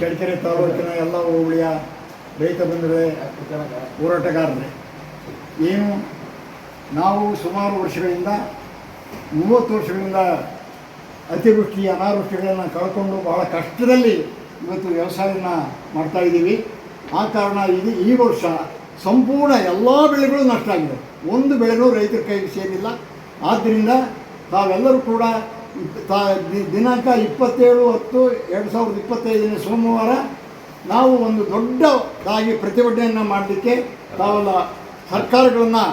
ಚಳ್ಳಕೆರೆ ತಾಲೂಕಿನ ಎಲ್ಲ ಹೋಬಳಿಯ ರೈತ ಬಂಧುಗಳೇ ಹೋರಾಟಗಾರರೇ. ಏನು ನಾವು ಸುಮಾರು ವರ್ಷಗಳಿಂದ, ಮೂವತ್ತು ವರ್ಷಗಳಿಂದ ಅತಿವೃಷ್ಟಿ ಅನಾವೃಷ್ಟಿಗಳನ್ನು ಕಳ್ಕೊಂಡು ಬಹಳ ಕಷ್ಟದಲ್ಲಿ ಇವತ್ತು ವ್ಯವಸಾಯನ ಮಾಡ್ತಾ ಇದ್ದೀವಿ. ಆ ಕಾರಣ ಇದು ಈ ವರ್ಷ ಸಂಪೂರ್ಣ ಎಲ್ಲ ಬೆಳೆಗಳು ನಷ್ಟ ಆಗಿದೆ. ಒಂದು ಬೆಳೆನೂ ರೈತರ ಕೈಗೆ ಸೇರಿಲ್ಲ. ಆದ್ದರಿಂದ ತಾವೆಲ್ಲರೂ ಕೂಡ ತಾ ದಿನಾಂಕ ಇಪ್ಪತ್ತೇಳು ಹತ್ತು ಎರಡು ಸಾವಿರದ ಇಪ್ಪತ್ತೈದನೇ ಸೋಮವಾರ ನಾವು ಒಂದು ದೊಡ್ಡದಾಗಿ ಪ್ರತಿಭಟನೆಯನ್ನು ಮಾಡಲಿಕ್ಕೆ ತಾವೆಲ್ಲ ಸರ್ಕಾರಗಳನ್ನು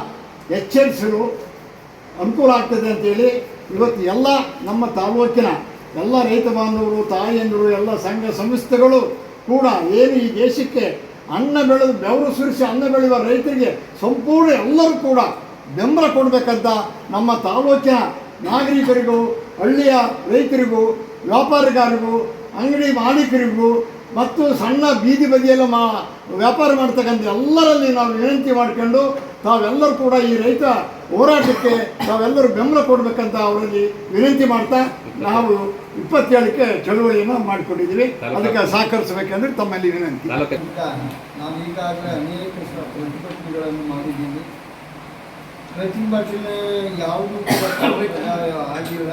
ಎಚ್ಚರಿಸಲು ಅನುಕೂಲ ಆಗ್ತದೆ ಅಂತೇಳಿ ಇವತ್ತು ಎಲ್ಲ ನಮ್ಮ ತಾಲೂಕಿನ ಎಲ್ಲ ರೈತ ಬಾಂಧವರು ತಾಯಿಯಂದರು ಎಲ್ಲ ಸಂಘ ಸಂಸ್ಥೆಗಳು ಕೂಡ ಏನು ಈ ದೇಶಕ್ಕೆ ಅನ್ನ ಬೆಳೆದು ಬೆವರು ಸುರಿಸಿ ಅನ್ನ ಬೆಳೆಯುವ ರೈತರಿಗೆ ಸಂಪೂರ್ಣ ಎಲ್ಲರೂ ಕೂಡ ಬೆಂಬಲ ಕೊಡಬೇಕಂತ ನಮ್ಮ ತಾಲೂಕಿನ ನಾಗರಿಕರಿಗೂ ಹಳ್ಳಿಯ ರೈತರಿಗೂ ವ್ಯಾಪಾರಗಾರರಿಗೂ ಅಂಗಡಿ ಮಾಲೀಕರಿಗೂ ಮತ್ತು ಸಣ್ಣ ಬೀದಿ ಬದಿಯಲ್ಲಿ ಮಾ ವ್ಯಾಪಾರ ಮಾಡ್ತಕ್ಕಂಥ ಎಲ್ಲರಲ್ಲಿ ನಾವು ವಿನಂತಿ ಮಾಡ್ಕೊಂಡು ತಾವೆಲ್ಲರೂ ಕೂಡ ಈ ರೈತ ಹೋರಾಟಕ್ಕೆ ತಾವೆಲ್ಲರೂ ಬೆಂಬಲ ಕೊಡಬೇಕಂತ ಅವರಲ್ಲಿ ವಿನಂತಿ ಮಾಡ್ತಾ ನಾವು ಇಪ್ಪತ್ತೇಳಕ್ಕೆ ಚಳುವಳಿಯನ್ನು ಮಾಡಿಕೊಂಡಿದ್ದೀವಿ. ಅದಕ್ಕೆ ಸಹಕರಿಸಬೇಕಂದ್ರೆ ತಮ್ಮಲ್ಲಿ ವಿನಂತಿ. ನಾನು ಈಗಾಗಲೇ ಅನೇಕ ಪ್ರತಿಭಟನೆಗಳನ್ನು ಮಾಡಿದ್ದೀನಿ. ಪ್ರತಿಭಟನೆ ಯಾವುದೂ ಕೂಡ ಆಗಿಲ್ಲ.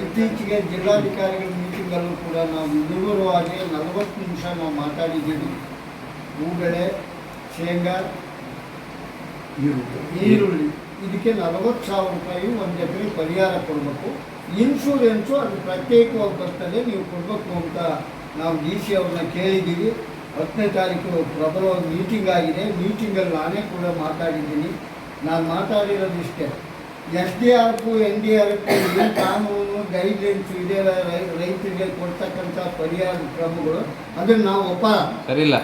ಇತ್ತೀಚೆಗೆ ಜಿಲ್ಲಾಧಿಕಾರಿಗಳ ಮೀಟಿಂಗಲ್ಲೂ ಕೂಡ ನಾವು ವಿವರವಾಗಿ ನಲವತ್ತು ನಿಮಿಷ ನಾವು ಮಾತಾಡಿದ್ದೀವಿ. ಹೂಬೆಳೆ ಶೇಂಗಾ ಈರುಳ್ಳಿ. ಇದಕ್ಕೆ ನಲವತ್ತು ಸಾವಿರ ರೂಪಾಯಿ ಒಂದು ಎಕರೆ ಪರಿಹಾರ ಕೊಡಬೇಕು. ಇನ್ಶೂರೆನ್ಸು ಅದು ಪ್ರತ್ಯೇಕವಾಗಿ ಬರ್ತದೆ ನೀವು ಕೊಡಬೇಕು ಅಂತ ನಾವು ಡಿ ಸಿ ಅವ್ರನ್ನ ಕೇಳಿದ್ದೀವಿ. ಹತ್ತನೇ ತಾರೀಕು ಪ್ರಬಲವಾಗಿ ಮೀಟಿಂಗ್ ಆಗಿದೆ. ಮೀಟಿಂಗಲ್ಲಿ ನಾನೇ ಕೂಡ ಮಾತಾಡಿದ್ದೀನಿ. ನಾನು ಮಾತಾಡಿರೋದು ಇಷ್ಟೇ. S D R F N D R ಪು ಏನು ಕಾನೂನು ಗೈಡ್ಲೈನ್ಸ್ ಇದೆ ರೈತರಿಗೆ ಕೊಡ್ತಕ್ಕಂಥ ಪರಿಹಾರ ಕ್ರಮಗಳು ಅದನ್ನು ನಾವು ಒಪ್ಪ. ಸರಿಲ್ಲ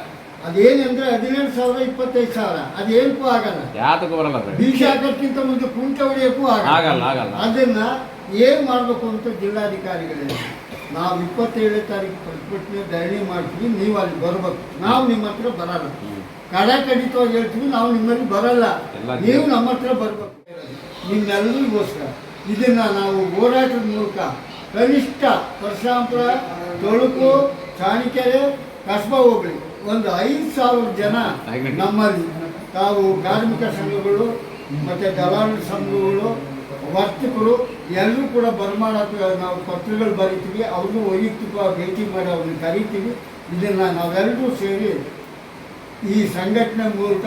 ಅದೇನಂದ್ರೆ ಹದಿನೇಳು ಸಾವಿರ ಇಪ್ಪತ್ತೈದು ಸಾವಿರ ಅದೇನಕ್ಕೂ ಆಗಲ್ಲ. ಯಾತಕ್ಕೂ ಬರಲ್ಲ. ಬೀಜ ಹಾಕೋಕ್ಕಿಂತ ಮುಂಚೆ ಕುಂಟ ಹೊಡೆಯಕ್ಕೂ ಆಗಲ್ಲ, ಆಗಲ್ಲ ಆಗಲ್ಲ. ಅದನ್ನ ಏನ್ ಮಾಡಬೇಕು ಅಂತ ಜಿಲ್ಲಾಧಿಕಾರಿಗಳೇ ನಾವು ಇಪ್ಪತ್ತೇಳನೇ ತಾರೀಕು ಪ್ರತಿಭಟನೆ ಧರಣಿ ಮಾಡ್ತೀವಿ ನೀವು ಅಲ್ಲಿ ಬರಬೇಕು. ನಾವು ನಿಮ್ಮ ಹತ್ರ ಬರಲ್ಲ. ಕಡೆ ಕಡ ಕಡಿತವಾಗಿ ಹೇಳ್ತೀವಿ ನಾವು ನಿಮ್ಮಲ್ಲಿ ಬರಲ್ಲ. ನೀವು ನಮ್ಮ ಹತ್ರ ಬರಬೇಕು. ನಿಮ್ಮೆಲ್ಲರಿಗೋಸ್ಕರ ಇದನ್ನ ನಾವು ಹೋರಾಟದ ಮೂಲಕ ಕನಿಷ್ಠ ಪರಶಾಂಪುರ ತೊಳಕು ಚಾಣಿಕೆರೆ ಕಸ್ಬಾ ಹೋಗ್ಲಿ ಒಂದು ಐದು ಸಾವಿರ ಜನ. ನಮ್ಮಲ್ಲಿ. ತಾವು ಕಾರ್ಮಿಕ ಸಂಘಗಳು ಮತ್ತೆ ದಲಾಲ ಸಂಘಗಳು ವರ್ತಕರು ಎಲ್ಲರೂ ಕೂಡ ಬರಮಾಡ ನಾವು ಪತ್ರಗಳು ಬರೀತೀವಿ ಅವ್ರನ್ನೂ ವೈಯಕ್ತಿಕ ಭೇಟಿ ಮಾಡಿ ಅವ್ರನ್ನ ಕರಿತೀವಿ. ಇದನ್ನು ನಾವೆಲ್ಲರೂ ಸೇರಿ ಈ ಸಂಘಟನೆ ಮೂಲಕ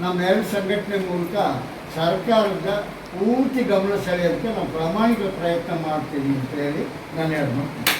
ನಮ್ಮೆರಡು ಸಂಘಟನೆ ಮೂಲಕ ಸರ್ಕಾರದ ಪೂರ್ತಿ ಗಮನ ಸೆಳೆಯೋಕ್ಕೆ ನಾವು ಪ್ರಾಮಾಣಿಕ ಪ್ರಯತ್ನ ಮಾಡ್ತೀವಿ ಅಂತ ಹೇಳಿ ನಾನು ಹೇಳ್ಬೋದು